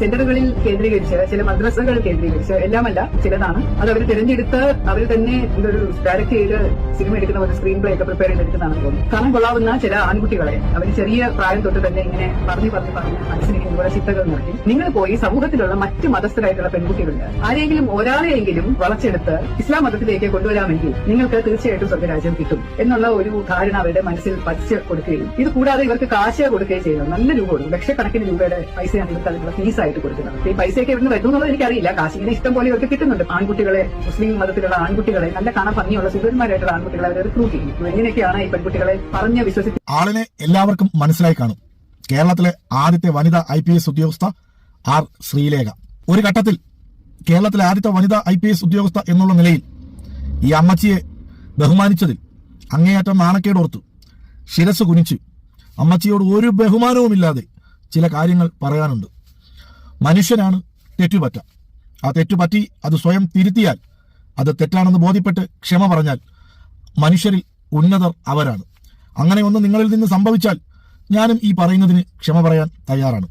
സെന്ററുകളിൽ കേന്ദ്രീകരിച്ച് ചില മദ്രസകൾ കേന്ദ്രീകരിച്ച് എല്ലാമല്ല ചിലതാണ്. അത് അവർ തിരഞ്ഞെടുത്ത് അവർ തന്നെ ഇതൊരു ഡയറക്റ്റ് ചെയ്ത് സിനിമ എടുക്കുന്ന ഒരു സ്ക്രീൻ പ്ലേ ഒക്കെ പ്രിപ്പയർ ചെയ്തെടുക്കുന്നതാണെന്ന് തോന്നുന്നു കാണാൻ കൊള്ളാവുന്ന ചില ആൺകുട്ടികളെ അവർ ചെറിയ പ്രായം തൊട്ട് തന്നെ ഇങ്ങനെ പറഞ്ഞു പറഞ്ഞു പറഞ്ഞ് മനസ്സിലേക്ക് ഇതുപോലെ ചിത്തകൾ നോക്കി നിങ്ങൾ പോയി സമൂഹത്തിലുള്ള മറ്റ് മതസ്ഥരായിട്ടുള്ള പെൺകുട്ടികളുണ്ട് ആരെങ്കിലും ഒരാളെയെങ്കിലും വളച്ചെടുത്ത് ഇസ്ലാം മതത്തിലേക്ക് കൊണ്ടുവരാമെങ്കിൽ നിങ്ങൾക്ക് തീർച്ചയായിട്ടും സ്വർഗരാജ്യം കിട്ടും എന്നുള്ള ഒരു ധാരണ അവരുടെ മനസ്സിൽ പതിച്ചു കൊടുക്കുകയും ഇത് കൂടാതെ ഇവർക്ക് കാശ് കൊടുക്കുകയും ചെയ്യുന്നു നല്ല രൂപ കൊടുക്കും. ലക്ഷക്കണക്കിന് രൂപയുടെ പൈസയാണ് ഇവർക്ക് അതിനുള്ള ഫീസായിട്ട് കൊടുക്കുന്നത്. ഈ പൈസയൊക്കെ ഇവിടുന്ന് വരുന്നു എന്നുള്ളത് എനിക്കറിയില്ല. കാശിങ്ങനെ ഇഷ്ടം പോലെ ഇവർക്ക് കിട്ടുന്നുണ്ട്. ആൺകുട്ടികളെ മുസ്ലിം മതത്തിലുള്ള ആൺകുട്ടികളെ നല്ല കാണാൻ ഭംഗിയുള്ള സുന്ദരന്മാരായിട്ടുള്ള ആൺകുട്ടികളെ അവർ റിക്രൂട്ട് ചെയ്യും അപ്പൊ എങ്ങനെയൊക്കെയാണ് ഈ പെൺകുട്ടികളെ പറഞ്ഞ് വിശ്വസിച്ച് ആളിനെ എല്ലാവർക്കും മനസ്സിലായി കാണും. കേരളത്തിലെ ആദ്യത്തെ വനിതാ ഐ പി എസ് ഉദ്യോഗസ്ഥ ആർ ശ്രീലേഖ. ഒരു ഘട്ടത്തിൽ കേരളത്തിലെ ആദ്യത്തെ വനിതാ ഐ പി എസ് ഉദ്യോഗസ്ഥ എന്നുള്ള നിലയിൽ ഈ അമ്മച്ചിയെ ബഹുമാനിച്ചതിൽ അങ്ങേയറ്റം നാണക്കേടോർത്തു. ശിരസ് കുനിച്ച് അമ്മച്ചിയോട് ഒരു ബഹുമാനവുമില്ലാതെ ചില കാര്യങ്ങൾ പറയാനുണ്ട്. മനുഷ്യനാണ് തെറ്റുപറ്റ. ആ തെറ്റുപറ്റി അത് സ്വയം തിരുത്തിയാൽ അത് തെറ്റാണെന്ന് ബോധ്യപ്പെട്ട് ക്ഷമ പറഞ്ഞാൽ മനുഷ്യരിൽ ഉന്നതർ അവരാണ്. അങ്ങനെ ഒന്ന് നിങ്ങളിൽ നിന്ന് സംഭവിച്ചാൽ ഞാനും ഈ പറയുന്നതിന് ക്ഷമ പറയാൻ തയ്യാറാണ്.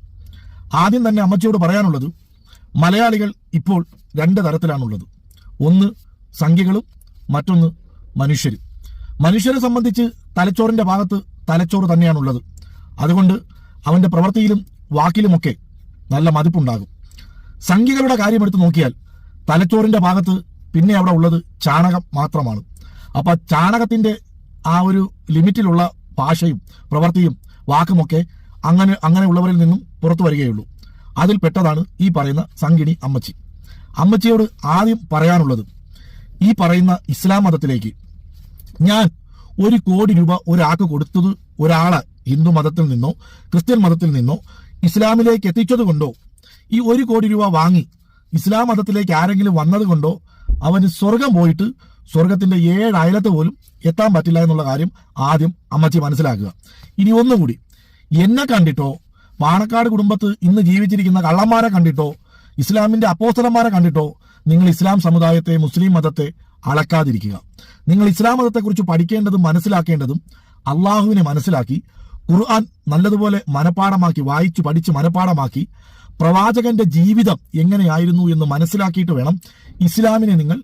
ആദ്യം തന്നെ അമ്മച്ചിയോട് പറയാനുള്ളത് മലയാളികൾ ഇപ്പോൾ രണ്ട് തരത്തിലാണുള്ളത്. ഒന്ന് സംഖ്യകളും മറ്റൊന്ന് മനുഷ്യരും. മനുഷ്യരെ സംബന്ധിച്ച് തലച്ചോറിന്റെ ഭാഗത്ത് തലച്ചോറ് തന്നെയാണുള്ളത്. അതുകൊണ്ട് അവന്റെ പ്രവൃത്തിയിലും വാക്കിലുമൊക്കെ നല്ല മതിപ്പുണ്ടാകും. സംഖ്യകളുടെ കാര്യം എടുത്ത് നോക്കിയാൽ തലച്ചോറിന്റെ ഭാഗത്ത് പിന്നെ അവിടെ ഉള്ളത് ചാണകം മാത്രമാണ്. അപ്പൊ ചാണകത്തിന്റെ ആ ഒരു ലിമിറ്റിലുള്ള ഭാഷയും പ്രവൃത്തിയും വാക്കുമൊക്കെ അങ്ങനെ അങ്ങനെയുള്ളവരിൽ നിന്നും പുറത്തു വരികയുള്ളൂ. അതിൽ പെട്ടതാണ് ഈ പറയുന്ന സംഗിണി അമ്മച്ചി. അമ്മച്ചിയോട് ആദ്യം പറയാനുള്ളത് ഈ പറയുന്ന ഇസ്ലാം മതത്തിലേക്ക്. ഞാൻ ഒരു കോടി രൂപ ഒരാൾക്ക് കൊടുത്തത് ഒരാളെ ഹിന്ദു മതത്തിൽ നിന്നോ ക്രിസ്ത്യൻ മതത്തിൽ നിന്നോ ഇസ്ലാമിലേക്ക് എത്തിച്ചത് കൊണ്ടോ? ഈ ഒരു കോടി രൂപ വാങ്ങി ഇസ്ലാം മതത്തിലേക്ക് ആരെങ്കിലും വന്നത് കൊണ്ടോ? അവന് സ്വർഗം പോയിട്ട് സ്വർഗത്തിന്റെ ഏഴ് അയലത്ത് പോലും എത്താൻ പറ്റില്ല എന്നുള്ള കാര്യം ആദ്യം അമ്മച്ചി മനസ്സിലാക്കുക. ഇനി ഒന്നുകൂടി എന്നെ കണ്ടിട്ടോ പാണക്കാട് കുടുംബത്ത് ഇന്ന് ജീവിച്ചിരിക്കുന്ന കള്ളന്മാരെ കണ്ടിട്ടോ ഇസ്ലാമിന്റെ അപ്പോസ്തലന്മാരെ കണ്ടിട്ടോ നിങ്ങൾ ഇസ്ലാം സമുദായത്തെ മുസ്ലിം മതത്തെ അളക്കാതിരിക്കുക നിങ്ങൾ ഇസ്ലാം മതത്തെക്കുറിച്ച് പഠിക്കേണ്ടതും മനസ്സിലാക്കേണ്ടതും അള്ളാഹുവിനെ മനസ്സിലാക്കി ഖുർആൻ നല്ലതുപോലെ മനപ്പാടമാക്കി വായിച്ചു പഠിച്ച് മനപ്പാടമാക്കി പ്രവാചകന്റെ ജീവിതം എങ്ങനെയായിരുന്നു എന്ന് മനസ്സിലാക്കിയിട്ട് വേണം ഇസ്ലാമിനെ നിങ്ങൾ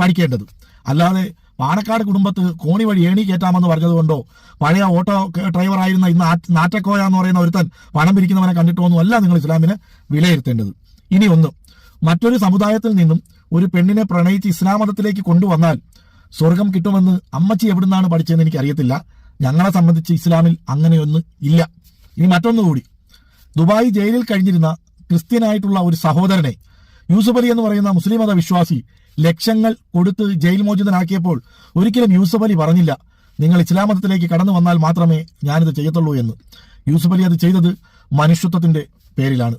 പഠിക്കേണ്ടത്. അല്ലാതെ പാണക്കാട് കുടുംബത്ത് കോണി വഴി ഏണി കയറ്റാമെന്ന് പറഞ്ഞതുകൊണ്ടോ പഴയ ഓട്ടോ ഡ്രൈവർ ആയിരുന്ന ഇന്ന് നാറ്റക്കോയ എന്ന് പറയുന്ന ഒരുത്തൻ പണം പിരിക്കുന്നവനെ കണ്ടിട്ടൊന്നും അല്ല നിങ്ങൾ ഇസ്ലാമിനെ വിലയിരുത്തേണ്ടത്. ഇനി ഒന്ന് മറ്റൊരു സമുദായത്തിൽ നിന്നും ഒരു പെണ്ണിനെ പ്രണയിച്ച് ഇസ്ലാം മതത്തിലേക്ക് കൊണ്ടുവന്നാൽ സ്വർഗം കിട്ടുമെന്ന് അമ്മച്ചി എവിടുന്നാണ് പഠിച്ചതെന്ന് എനിക്ക് അറിയത്തില്ല ഞങ്ങളെ സംബന്ധിച്ച് ഇസ്ലാമിൽ അങ്ങനെയൊന്നും ഇല്ല. ഇനി മറ്റൊന്നുകൂടി ദുബായ് ജയിലിൽ കഴിഞ്ഞിരുന്ന ക്രിസ്ത്യനായിട്ടുള്ള ഒരു സഹോദരനെ യൂസഫ് അലി എന്ന് പറയുന്ന മുസ്ലിം മത വിശ്വാസി ലക്ഷങ്ങൾ കൊടുത്ത് ജയിൽ മോചിതനാക്കിയപ്പോൾ ഒരിക്കലും യൂസഫ് അലി പറഞ്ഞില്ല നിങ്ങൾ ഇസ്ലാം മതത്തിലേക്ക് കടന്നു വന്നാൽ മാത്രമേ ഞാനിത് ചെയ്യത്തുള്ളൂ എന്ന്. യൂസഫ് അലി അത് ചെയ്തത് മനുഷ്യത്വത്തിന്റെ പേരിലാണ്.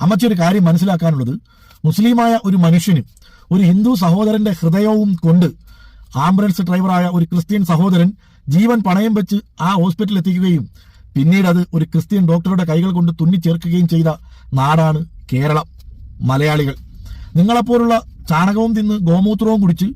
അമ്മച്ചൊരു കാര്യം മനസ്സിലാക്കാനുള്ളത്. മുസ്ലിമായ ഒരു മനുഷ്യന് ഒരു ഹിന്ദു സഹോദരന്റെ ഹൃദയവും കൊണ്ട് ആംബുലൻസ് ഡ്രൈവറായ ഒരു ക്രിസ്ത്യൻ സഹോദരൻ ജീവൻ പണയം വെച്ച് ആ ഹോസ്പിറ്റലിൽ എത്തിക്കുകയും പിന്നീട് അത് ഒരു ക്രിസ്ത്യൻ ഡോക്ടറുടെ കൈകൾ കൊണ്ട് തുന്നിച്ചേർക്കുകയും ചെയ്ത നാടാണ് കേരളം. മലയാളികൾ. നിങ്ങളെപ്പോലുള്ള ചാണകവും തിന്ന് ഗോമൂത്രവും കുടിച്ച്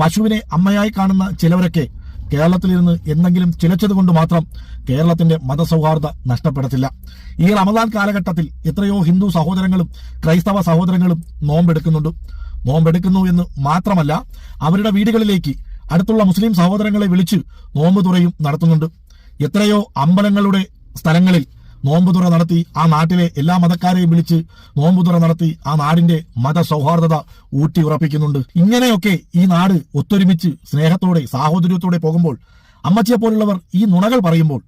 പശുവിനെ അമ്മയായി കാണുന്ന ചിലവരൊക്കെ കേരളത്തിലിരുന്ന് എന്തെങ്കിലും ചിലച്ചത് കൊണ്ട് മാത്രം കേരളത്തിന്റെ മതസൗഹാർദ്ദ നഷ്ടപ്പെടത്തില്ല. ഈ റമദാൻ കാലഘട്ടത്തിൽ എത്രയോ ഹിന്ദു സഹോദരങ്ങളും ക്രൈസ്തവ സഹോദരങ്ങളും നോമ്പെടുക്കുന്നുണ്ട്. നോമ്പെടുക്കുന്നു എന്ന് മാത്രമല്ല അവരുടെ വീടുകളിലേക്ക് അടുത്തുള്ള മുസ്ലിം സഹോദരങ്ങളെ വിളിച്ച് നോമ്പ് തുറയും നടത്തുന്നുണ്ട്. എത്രയോ അമ്പലങ്ങളുടെ സ്ഥലങ്ങളിൽ നോമ്പ് തുറ നടത്തി ആ നാട്ടിലെ എല്ലാ മതക്കാരെയും വിളിച്ച് നോമ്പുതുറ നടത്തി ആ നാടിന്റെ മത സൗഹാർദ്ദത ഊട്ടി ഉറപ്പിക്കുന്നുണ്ട്. ഇങ്ങനെയൊക്കെ ഈ നാട് ഒത്തൊരുമിച്ച് സ്നേഹത്തോടെ സാഹോദര്യത്തോടെ പോകുമ്പോൾ അമ്മച്ചിയെ പോലുള്ളവർ ഈ നുണകൾ പറയുമ്പോൾ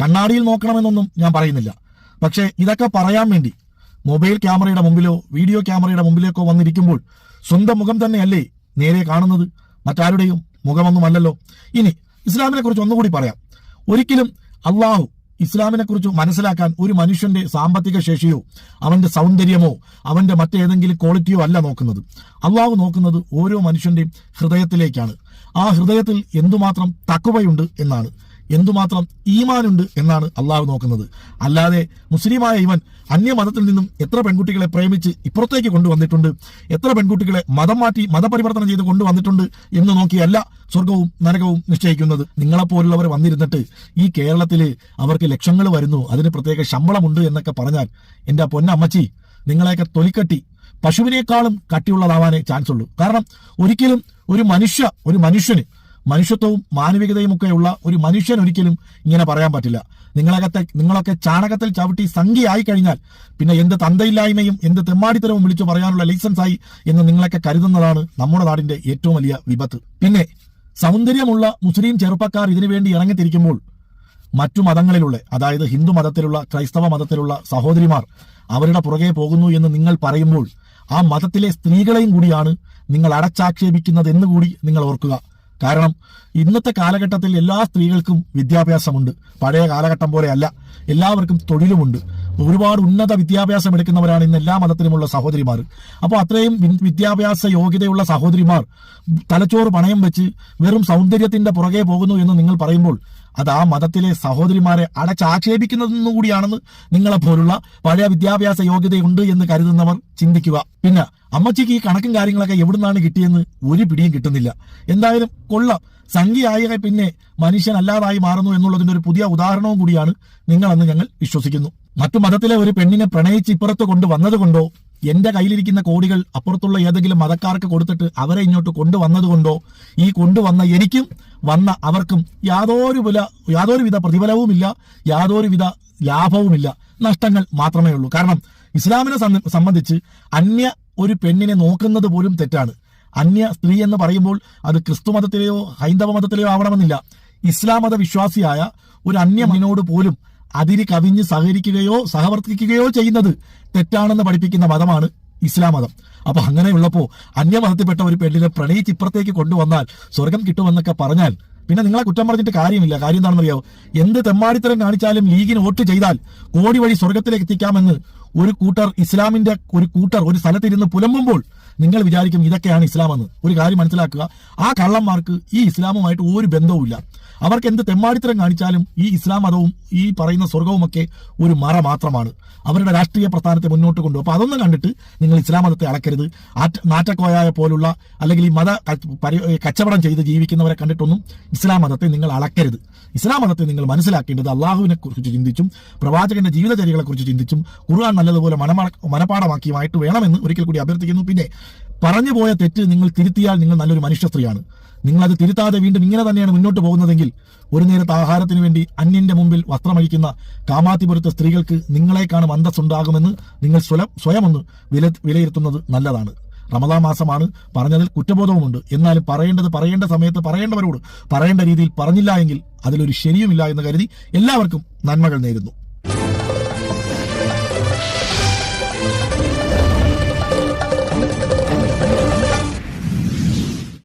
കണ്ണാടിയിൽ നോക്കണമെന്നൊന്നും ഞാൻ പറയുന്നില്ല. പക്ഷേ ഇതൊക്കെ പറയാൻ വേണ്ടി മൊബൈൽ ക്യാമറയുടെ മുമ്പിലോ വീഡിയോ ക്യാമറയുടെ മുമ്പിലേക്കോ വന്നിരിക്കുമ്പോൾ സ്വന്തം മുഖം തന്നെയല്ലേ നേരെ കാണുന്നത്? മറ്റാരുടെയും മുഖമൊന്നുമല്ലല്ലോ. ഇനി ഇസ്ലാമിനെ കുറിച്ച് ഒന്നുകൂടി പറയാം. ഒരിക്കലും അള്ളാഹു ഇസ്ലാമിനെ കുറിച്ച് മനസ്സിലാക്കാൻ ഒരു മനുഷ്യന്റെ സാമ്പത്തിക ശേഷിയോ അവന്റെ സൗന്ദര്യമോ അവന്റെ മറ്റേതെങ്കിലും ക്വാളിറ്റിയോ അല്ല നോക്കുന്നത്. അള്ളാഹു നോക്കുന്നത് ഓരോ മനുഷ്യന്റെയും ഹൃദയത്തിലേക്കാണ്. ആ ഹൃദയത്തിൽ എന്തുമാത്രം തക്കുവയുണ്ട് എന്നാണ്. എന്തുമാത്രം ഈമാനുണ്ട് എന്നാണ് അള്ളാഹു നോക്കുന്നത്. അല്ലാതെ മുസ്ലിമായ ഇവൻ അന്യമതത്തിൽ നിന്നും എത്ര പെൺകുട്ടികളെ പ്രേമിച്ച് ഇപ്പുറത്തേക്ക് കൊണ്ടുവന്നിട്ടുണ്ട് എത്ര പെൺകുട്ടികളെ മതം മാറ്റി മതപരിവർത്തനം ചെയ്ത് കൊണ്ടുവന്നിട്ടുണ്ട് എന്ന് നോക്കിയല്ല സ്വർഗവും നരകവും നിശ്ചയിക്കുന്നത്. നിങ്ങളെപ്പോലുള്ളവർ വന്നിരുന്നിട്ട് ഈ കേരളത്തിൽ അവർക്ക് ലക്ഷങ്ങൾ വരുന്നു അതിന് പ്രത്യേക ശമ്പളമുണ്ട് എന്നൊക്കെ പറഞ്ഞാൽ എന്റെ പൊന്നമ്മച്ചി നിങ്ങളെയൊക്കെ തൊലിക്കട്ടി പശുവിനേക്കാളും കട്ടിയുള്ളതാവാനേ ചാൻസ് ഉള്ളൂ കാരണം ഒരിക്കലും ഒരു മനുഷ്യ ഒരു മനുഷ്യന് മനുഷ്യത്വവും മാനവികതയും ഒക്കെയുള്ള ഒരു മനുഷ്യൻ ഒരിക്കലും ഇങ്ങനെ പറയാൻ പറ്റില്ല. നിങ്ങളകത്തെ നിങ്ങളൊക്കെ ചാണകത്തിൽ ചവിട്ടി സംഖ്യയായി കഴിഞ്ഞാൽ പിന്നെ എന്ത് തന്തയില്ലായ്മയും എന്ത് തെമ്മാടിത്തരവും വിളിച്ചു പറയാനുള്ള ലൈസൻസ് ആയി എന്ന് നിങ്ങളൊക്കെ കരുതുന്നതാണ് നമ്മുടെ നാടിന്റെ ഏറ്റവും വലിയ വിപത്ത്. പിന്നെ സൗന്ദര്യമുള്ള മുസ്ലിം ചെറുപ്പക്കാർ ഇതിനുവേണ്ടി ഇറങ്ങിത്തിരിക്കുമ്പോൾ മറ്റു മതങ്ങളിലുള്ള അതായത് ഹിന്ദു മതത്തിലുള്ള ക്രൈസ്തവ മതത്തിലുള്ള സഹോദരിമാർ അവരുടെ പുറകെ പോകുന്നു എന്ന് നിങ്ങൾ പറയുമ്പോൾ ആ മതത്തിലെ സ്ത്രീകളെയും കൂടിയാണ് നിങ്ങൾ അടച്ചാക്ഷേപിക്കുന്നത് എന്നുകൂടി നിങ്ങൾ ഓർക്കുക. കാരണം ഇന്നത്തെ കാലഘട്ടത്തിൽ എല്ലാ സ്ത്രീകൾക്കും വിദ്യാഭ്യാസമുണ്ട്. പഴയ കാലഘട്ടം പോലെയല്ല. എല്ലാവർക്കും തൊഴിലുമുണ്ട്. ഒരുപാട് ഉന്നത വിദ്യാഭ്യാസം എടുക്കുന്നവരാണ് ഇന്ന് എല്ലാ മതത്തിലുമുള്ള സഹോദരിമാർ. അപ്പോൾ അത്രയും വിദ്യാഭ്യാസ യോഗ്യതയുള്ള സഹോദരിമാർ തലച്ചോറ് പണയം വെച്ച് വെറും സൗന്ദര്യത്തിന്റെ പുറകെ പോകുന്നു എന്ന് നിങ്ങൾ പറയുമ്പോൾ അത് ആ മതത്തിലെ സഹോദരിമാരെ അടച്ചാക്ഷേപിക്കുന്നതെന്നു കൂടിയാണെന്ന് നിങ്ങളെ പോലുള്ള പഴയ വിദ്യാഭ്യാസ യോഗ്യതയുണ്ട് എന്ന് കരുതുന്നവർ ചിന്തിക്കുക. പിന്നെ അമ്മച്ചിക്ക് ഈ കണക്കും കാര്യങ്ങളൊക്കെ എവിടുന്നാണ് കിട്ടിയെന്ന് ഒരു പിടിയും കിട്ടുന്നില്ല. എന്തായാലും കൊള്ളാം. സംഖ്യയായ പിന്നെ മനുഷ്യനല്ലാതായി മാറുന്നു എന്നുള്ളതിന്റെ ഒരു പുതിയ ഉദാഹരണവും കൂടിയാണ് നിങ്ങളെന്ന് ഞങ്ങൾ വിശ്വസിക്കുന്നു. മറ്റു മതത്തിലെ ഒരു പെണ്ണിനെ പ്രണയിച്ച് ഇപ്പുറത്ത് കൊണ്ടുവന്നത് കൊണ്ടോ എന്റെ കയ്യിലിരിക്കുന്ന കോടികൾ അപ്പുറത്തുള്ള ഏതെങ്കിലും മതക്കാർക്ക് കൊടുത്തിട്ട് അവരെ ഇങ്ങോട്ട് കൊണ്ടുവന്നതുകൊണ്ടോ ഈ കൊണ്ടുവന്ന എനിക്കും വന്ന അവർക്കും യാതൊരു വില യാതൊരുവിധ പ്രതിഫലവുമില്ല യാതൊരുവിധ ലാഭവുമില്ല. നഷ്ടങ്ങൾ മാത്രമേ ഉള്ളൂ. കാരണം ഇസ്ലാമിനെ സംബന്ധിച്ച് അന്യ ഒരു പെണ്ണിനെ നോക്കുന്നത് പോലും തെറ്റാണ്. അന്യ സ്ത്രീ എന്ന് പറയുമ്പോൾ അത് ക്രിസ്തു മതത്തിലെയോ ഹൈന്ദവ മതത്തിലെയോ ആവണമെന്നില്ല. ഇസ്ലാം മത വിശ്വാസിയായ ഒരു അന്യ അന്യമനോട് പോലും അതിര് കവിഞ്ഞ് സഹകരിക്കുകയോ സഹവർത്തിക്കുകയോ ചെയ്യുന്നത് തെറ്റാണെന്ന് പഠിപ്പിക്കുന്ന മതമാണ് ഇസ്ലാം മതം. അപ്പൊ അങ്ങനെയുള്ളപ്പോ അന്യമതത്തിൽപ്പെട്ട ഒരു പെണ്ണിനെ പ്രണയിച്ച് ഇപ്പുറത്തേക്ക് കൊണ്ടുവന്നാൽ സ്വർഗം കിട്ടുമെന്നൊക്കെ പറഞ്ഞാൽ പിന്നെ നിങ്ങളെ കുറ്റം പറഞ്ഞിട്ട് കാര്യമില്ല. കാര്യം എന്താണെന്ന് എന്ത് തെമ്മാടിത്തരം കാണിച്ചാലും ലീഗിന് വോട്ട് ചെയ്താൽ കോടി വഴി സ്വർഗത്തിലേക്ക് എത്തിക്കാമെന്ന് ഒരു കൂട്ടർ ഇസ്ലാമിന്റെ ഒരു കൂട്ടർ ഒരു സ്ഥലത്തിരുന്ന് പുലമ്പുമ്പോൾ നിങ്ങൾ വിചാരിക്കും ഇതൊക്കെയാണ് ഇസ്ലാം എന്ന്. ഒരു കാര്യം മനസ്സിലാക്കുക ആ കള്ളന്മാർക്ക് ഈ ഇസ്ലാമുമായിട്ട് ഒരു ബന്ധവുമില്ല. അവർക്ക് എന്ത് തെമ്മാടിത്തരം കാണിച്ചാലും ഈ ഇസ്ലാം മതവും ഈ പറയുന്ന സ്വർഗവുമൊക്കെ ഒരു മറ മാത്രമാണ്. അവരുടെ രാഷ്ട്രീയ പ്രസ്ഥാനത്തെ മുന്നോട്ട് കൊണ്ടുപോകും. അപ്പൊ അതൊന്നും കണ്ടിട്ട് നിങ്ങൾ ഇസ്ലാം മതത്തെ അളക്കരുത്. നാറ്റക്കോയായ പോലുള്ള അല്ലെങ്കിൽ ഈ മത കച്ചവടം ചെയ്ത് ജീവിക്കുന്നവരെ കണ്ടിട്ടൊന്നും ഇസ്ലാം മതത്തെ നിങ്ങൾ അളക്കരുത്. ഇസ്ലാം മതത്തെ നിങ്ങൾ മനസ്സിലാക്കേണ്ടത് അള്ളാഹുവിനെ കുറിച്ച് ചിന്തിച്ചും പ്രവാചകന്റെ ജീവിതചര്യകളെ കുറിച്ച് ചിന്തിച്ചും ഖുർആൻ നല്ലതുപോലെ മനപാഠമാക്കിയുമായിട്ട് വേണമെന്ന് ഒരിക്കൽ കൂടി അഭ്യർത്ഥിക്കുന്നു. പിന്നെ പറഞ്ഞു പോയ തെറ്റ് നിങ്ങൾ തിരുത്തിയാൽ നിങ്ങൾ നല്ലൊരു മനുഷ്യസ്ത്രീയാണ് നിങ്ങൾ അത് തിരുത്താതെ വീണ്ടും ഇങ്ങനെ തന്നെയാണ് മുന്നോട്ട് പോകുന്നതെങ്കിൽ ഒരു നേരത്തെ ആഹാരത്തിന് വേണ്ടി അന്യന്റെ മുമ്പിൽ വസ്ത്രമഴിക്കുന്ന കാമാത്തിപുരത്തെ സ്ത്രീകൾക്ക് നിങ്ങളെക്കാണ് അന്തസ്സുണ്ടാകുമെന്ന് നിങ്ങൾ സ്വയം സ്വയം ഒന്ന് വില വിലയിരുത്തുന്നത് നല്ലതാണ്. റമദാ മാസമാണ്. പറഞ്ഞതിൽ കുറ്റബോധവുമുണ്ട്. എന്നാലും പറയേണ്ടത് പറയേണ്ട സമയത്ത് പറയേണ്ടവരോട് പറയേണ്ട രീതിയിൽ പറഞ്ഞില്ല എങ്കിൽ അതിലൊരു ശരിയുമില്ല എന്ന് കരുതി എല്ലാവർക്കും നന്മകൾ നേരുന്നു.